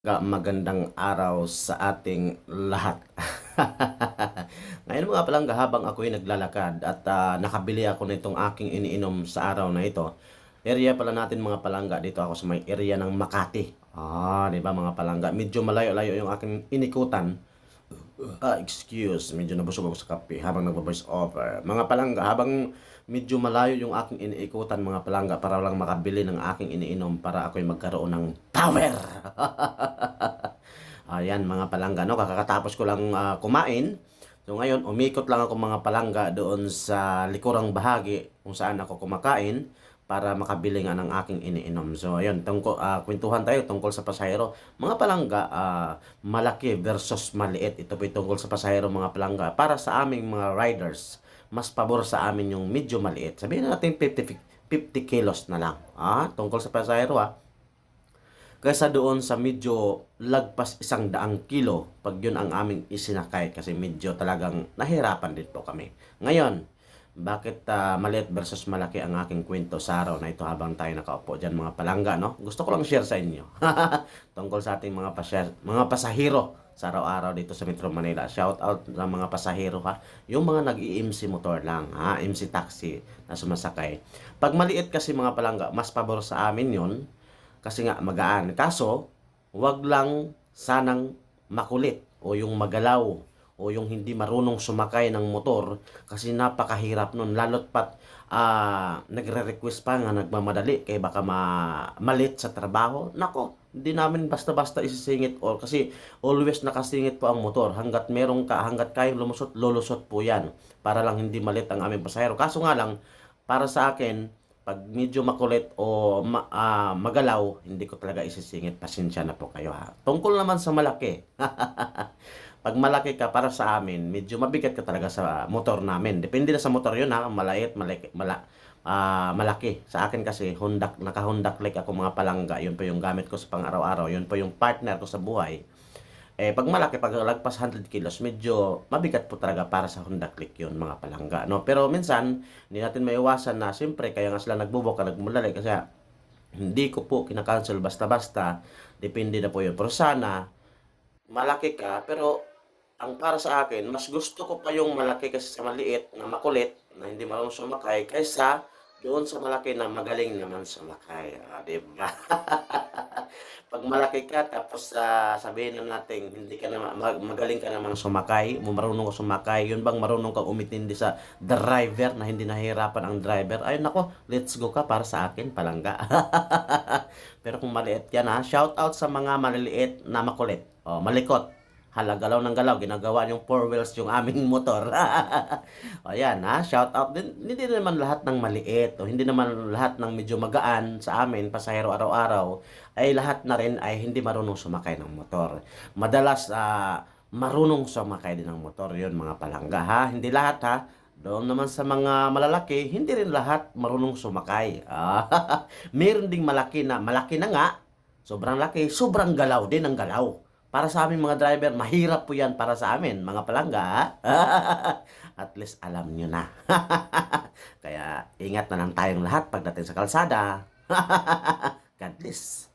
Ga- magandang araw sa ating lahat. Ngayon mga palangga, habang ako'y naglalakad at ah, nakabili ako nitong aking iniinom sa araw na ito, area pala natin mga palangga, dito ako sa may area ng Makati. Ah, di ba mga palangga, medyo malayo-layo yung aking inikutan. Ah, excuse, medyo nabusog ako sa kape habang nagbo-voice over. Mga palangga, habang medyo malayo yung aking iniikutan mga palangga para lang makabili ng aking iniinom para ako'y magkaroon ng power. Ayan mga palangga, no? Kakatapos ko lang ah, kumain. So ngayon, umikot lang ako mga palangga doon sa likurang bahagi kung saan ako kumakain para makabili nga ng aking iniinom. So ayun, tungkol, ah, kwentuhan tayo tungkol sa pasahero. Mga palangga, ah, malaki versus maliit. Ito po tungkol sa pasahero mga palangga. Para sa aming mga riders, mas pabor sa amin yung medyo maliit. Sabihin natin 50, 50 kilos na lang. Ah, tungkol sa pasahero ah kaysa doon sa medyo lagpas isang daang kilo pag yun ang aming isinakay kasi medyo talagang nahirapan din po kami. Ngayon, bakit ah, maliit versus malaki ang aking kwento sa araw na ito habang tayo nakaupo dyan mga palangga, no? Gusto ko lang share sa inyo tungkol sa ating mga, pasya- mga pasahero sa araw-araw dito sa Metro Manila. Shout out sa mga pasahero ha. Yung mga nag-i-MC motor lang ha, MC taxi na sumasakay. Pag maliit kasi mga palangga, mas pabor sa amin yun kasi nga magaan. Kaso, wag lang sanang makulit o yung magalaw o yung hindi marunong sumakay ng motor kasi napakahirap nun. Lalo't pat ah, nagre-request pa nga nagmamadali kaya baka ma malit sa trabaho. Nako hindi namin basta-basta isisingit or kasi always nakasingit po ang motor. Hanggat merong ka hanggat kayang lumusot lulusot po yan para lang hindi malit ang aming pasahero. Kaso nga lang para sa akin pag medyo makulit o ma- ah, magalaw, hindi ko talaga isisingit. Pasensya na po kayo ha. Tungkol naman sa malaki. pag malaki ka para sa amin, medyo mabigat ka talaga sa motor namin. Depende na sa motor yun ha. Malait, malaki, mala, ah, malaki. Sa akin kasi, hundak, naka-hundak like ako mga palangga. Yun po yung gamit ko sa pang-araw-araw. Yun po yung partner ko sa buhay. Eh, pag malaki, pag lagpas 100 kilos, medyo mabigat po talaga para sa Honda Click yun, mga palangga. No? Pero minsan, hindi natin maiwasan na, siyempre, kaya nga sila nagbubuka, nagmulali, kasi hindi ko po kinakancel basta-basta. Depende na po yun. Pero sana, malaki ka, pero ang para sa akin, mas gusto ko pa yung malaki kasi sa maliit, na makulit, na hindi marunong sumakay, kaysa doon sa malaki na magaling naman sumakay. Ah, di ba? Pag malaki ka, tapos ah, sabihin na natin, hindi ka na, mag- magaling ka namang sumakay, mo marunong ka sumakay, yun bang marunong kang umitindi sa driver na hindi nahihirapan ang driver? Ay nako, let's go ka para sa akin, palangga. Pero kung maliit yan ha, shout out sa mga maliliit na makulit. O, malikot. Hala, galaw ng galaw, ginagawa yung four wheels yung aming motor. o yan ha, shout out din. Hindi naman lahat ng maliit o hindi naman lahat ng medyo magaan sa amin, pasahero araw-araw, ay lahat na rin ay hindi marunong sumakay ng motor. Madalas ah, marunong sumakay din ng motor, yun mga palangga ha. Hindi lahat ha. Doon naman sa mga malalaki, hindi rin lahat marunong sumakay. Ah, meron ding malaki na, malaki na nga, sobrang laki, sobrang galaw din ang galaw. Para sa aming mga driver, mahirap po yan para sa amin, mga palangga. At least alam nyo na. Kaya ingat na lang tayong lahat pagdating sa kalsada. God bless.